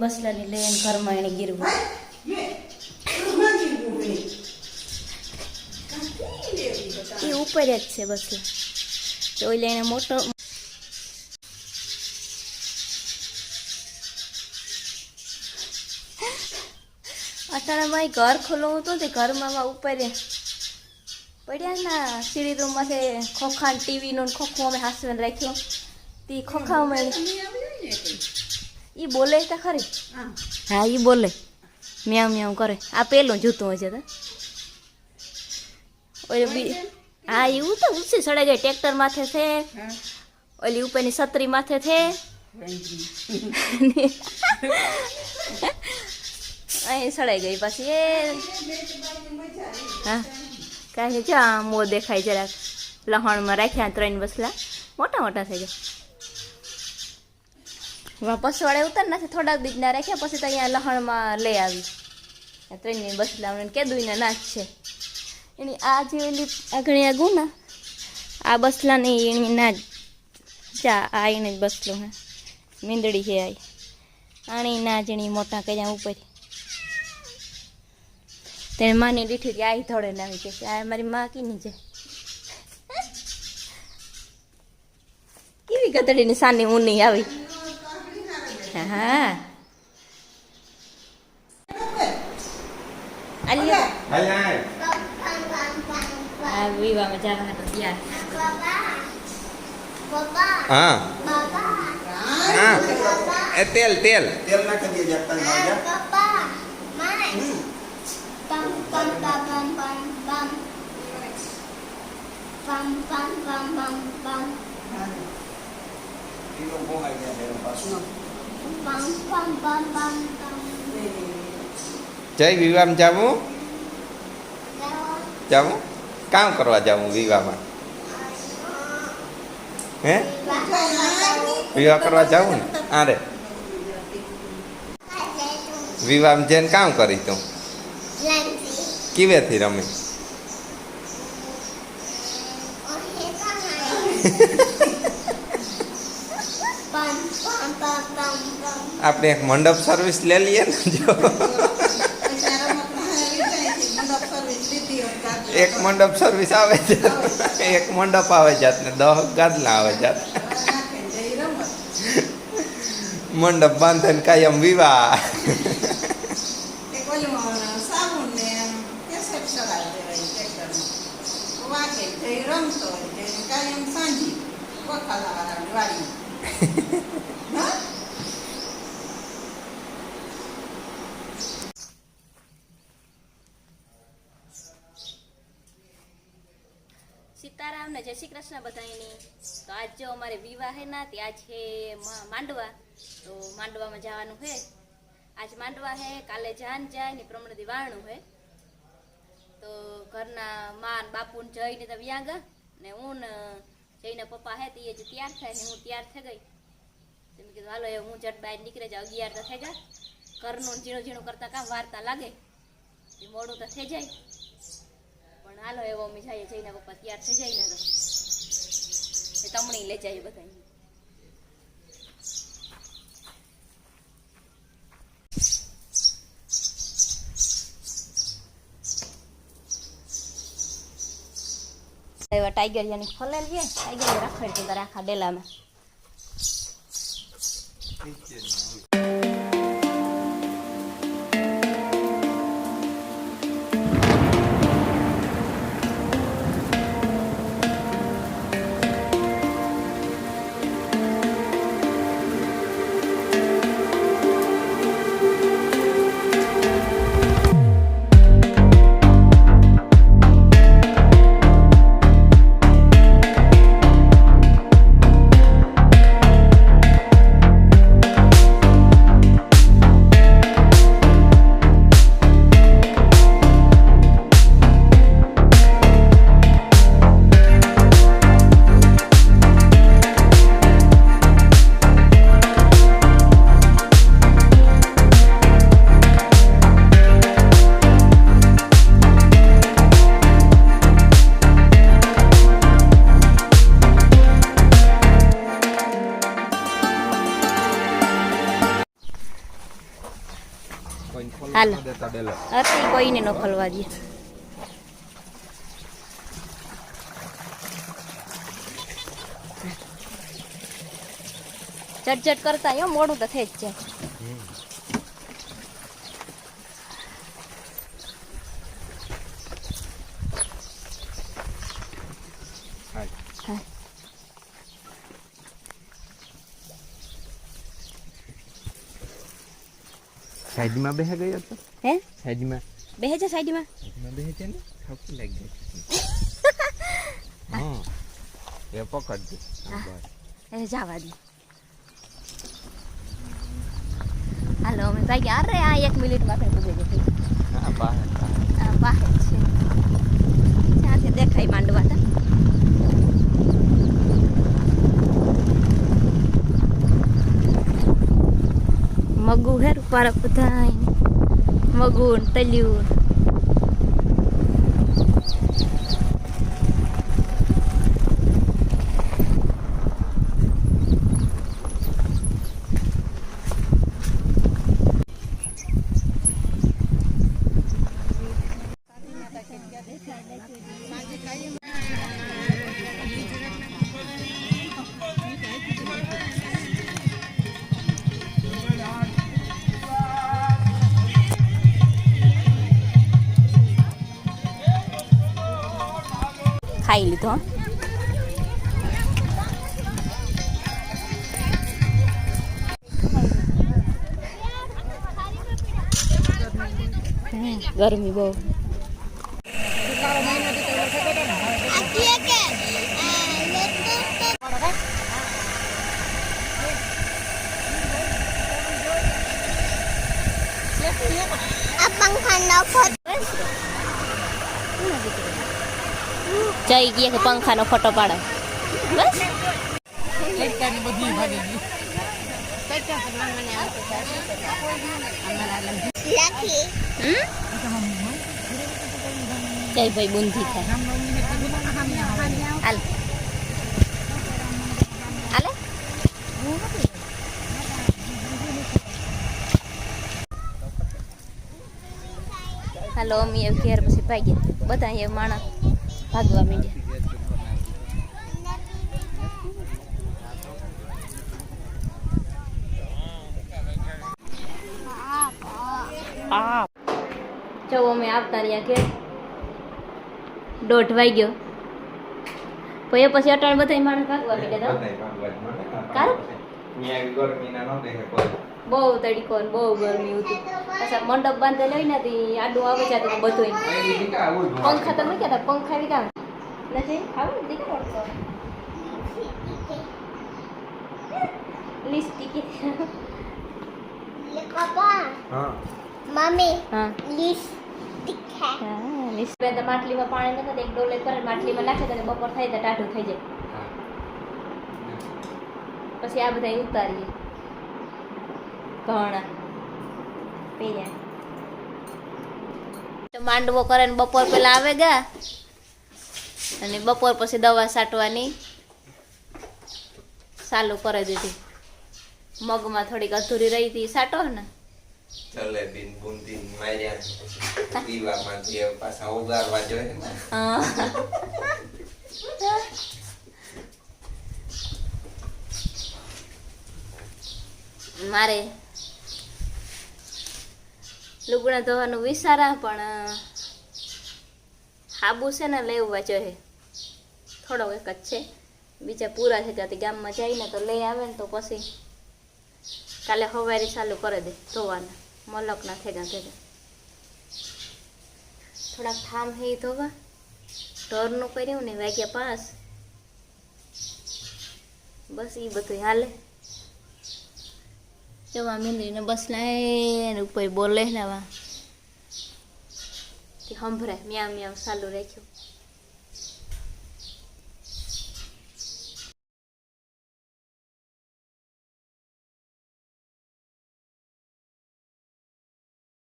બસલાની લઈને ઘરમાં એને ગીરવું એ ઉપર જ છે બસલા તો લઈને મોટો અટાણે ભાઈ ઘર ખોલવું હતું તે ઘરમાં ઉપર પડ્યા ના સીડી રૂમમાંથી ખોખા ટીવી નો ખોખું અમે હાસવીને રાખ્યું તે ખોખા અમે ઈ બોલે તો ખરી? હા એ બોલે. મ્યાઉ મ્યાઉ કરે. આ પેલું જૂતું હશે તો. ઓલી હા એવું તો ઉસી સડે ગઈ. ટ્રેક્ટર માથે છે. ઓલી ઉપરની છત્રી માથે છે. અહીં સડાઈ ગઈ પાછી. એ હા. કાંઈ જો આ મો દેખાય જરાક. લહણમાં રાખ્યા ત્રણ બસલા. મોટા મોટા થઈ ગયા. વાપસ વાળે ઉતાર નાખે, થોડાક દીકના રાખ્યા, પછી તો અહીંયા લહણમાં લઈ આવી. ત્રણની બસલા મને કીધું ને નાચ છે. એની આ જે એની આગળ આ ગુના, આ બસલા ને એની ના ચા આ એને જ બસલો હે. મીંદડી છે આ આણી ના જણી મોટા કર્યા ઉપર. તેને માની દીઠી કે આઈ થોડે ના આવી કે આ મારી માં કીની છે. કેવી ગતડીની સાની ઊની આવી. હા આલિયા હાલ હાલ આ વિવાહમાં જવા હતો ત્યાં હા હા એ તેલ તેલ તેલ નાખી દે જતા જય વિવાહમાં જાવું જાવું કામ કરવા જાવું વિવાહમાં હે વિવાહ કરવા જાવું ને આરે વિવાહમાં જઈને કામ કરી તું કીવેથી રમી આપણે એક મંડપ સર્વિસ લઈ લઈએ ને જો. એક મંડપ સર્વિસ આવે છે. એક મંડપ આવે જાત ને દહ ગાદલા આવે જાત મંડપ બાંધે ને કાયમ વિવાહ સીતારામ ને જય શ્રી કૃષ્ણ બધાની તો આજ જો અમારે વિવાહ હે ના, ત્યાં છે માંડવા. તો માંડવામાં જવાનું હે. આજ માંડવા હે, કાલે જાન જાય ને પ્રમાણે દિવાણું હે. તો ઘરના માં બાપુને જઈને તો વ્યાગા, ને હું ને જઈને પપ્પા હે તે જ તૈયાર થાય ને હું તૈયાર થઈ ગઈ. તો મેં કીધું, હાલો, એ હું જટ બહાર નીકળે જાય અગિયાર તો થઈ ગયા ઘરનું ઝીણું ઝીણું કરતા કામ વાર્તા લાગે. એ મોડું તો થઈ જાય. પણ હાલો, એવો અમે જઈએ, જઈને પપ્પા તૈયાર થઈ જાય ને તો. તમણી લઈ જાય બધા એવા ટાઈગર યાની ફલેલ છે ટાઈગર રાખે છે આખા ડેલામાં હાલો. હતી કોઈને ન ખોલવા દે. ચટચટ કરતા મોડું તો થઈ જ જાય હા. સાઈડમાં બેહે ગયો તો હે? સાઈડમાં. બેહે છે સાઈડમાં? સાઈડમાં બેહે છે ને? ઠોકી લાગી ગઈ. હા. એ પકડ દે એ જવા દે. હાલો અમે ભાઈ અરે આ એક મિનિટમાં આપણે પૂગી જતી હા બહાર બહાર. છે. ત્યાંથી દેખાય માંડવા તા. મગુ હે રૂપારા બધાય મગુ તલ્યું ખાઈ લીધો હો. હમ, ગરમી બહુ આ પંખાનો જઈ ગયા કે પંખાનો ફોટો પાડે બસ જય ભાઈ બુંધી થાય હાલ હાલે હાલો અમે ઘેર પછી ભાગ્યા બધા અહીંયા માણસ ભાગવા માંડ્યા. જો અમે આવતા રહ્યા કે દોઢ વાગ્યો. પછી પછી અટાણ બધા માણસ ભાગવા માંડ્યા કારું? ન્યા ગરમીના ન દેખે કોઈ. બહુ તડકો ને બહુ ગરમી હતી. પાછા મંડપ બાંધેલો હોય ને તે આડું આવે છે તો બધું આવું. પંખા તો મૂક્યા હતા? પંખા બી નથી? ખાવું ને દીકરા લિસ્ટી કે પપ્પા હા. મમ્મી હા. લિપસ્ટિક હા લિસ્ટ બે માટલીમાં પાણી નતા એક ડોલે કરે માટલીમાં નાખે તો બપોર થાય તો ટાઢું થઈ જાય. પછી આ બધા ઉતારીએ. ઘણા. માંડવો કરે ને બપોર પેલા આવે ગા. અને બપોર પછી દવા સાટવાની. ચાલુ કરી દીધી. મગમાં થોડીક અધૂરી રહી હતી સાટો ને? બુંદી માર્યા. જે પાછા ઉગારવા જોઈએ ને. મારે લુગડા ધોવાનું વિચારા, પણ હાબુ છે ને લેવા જોઈએ થોડો એક જ છે. બીજા પૂરા થઈ જતી ગામમાં જઈને તો લઈ આવે ને તો પછી કાલે હવારી ચાલુ કરી દે ધોવાના. મલકના થઈ ગયા ભેગા થોડાક ઠામ હે ધોવા. ઢોરનું કર્યું ને વાગ્યા પાસ બસ એ બધું હાલે. જવા મીંદરીને બસ લાય ઉપર બોલે ને વા તે સંભળાય મ્યાવ મ્યાવ ચાલુ રાખ્યું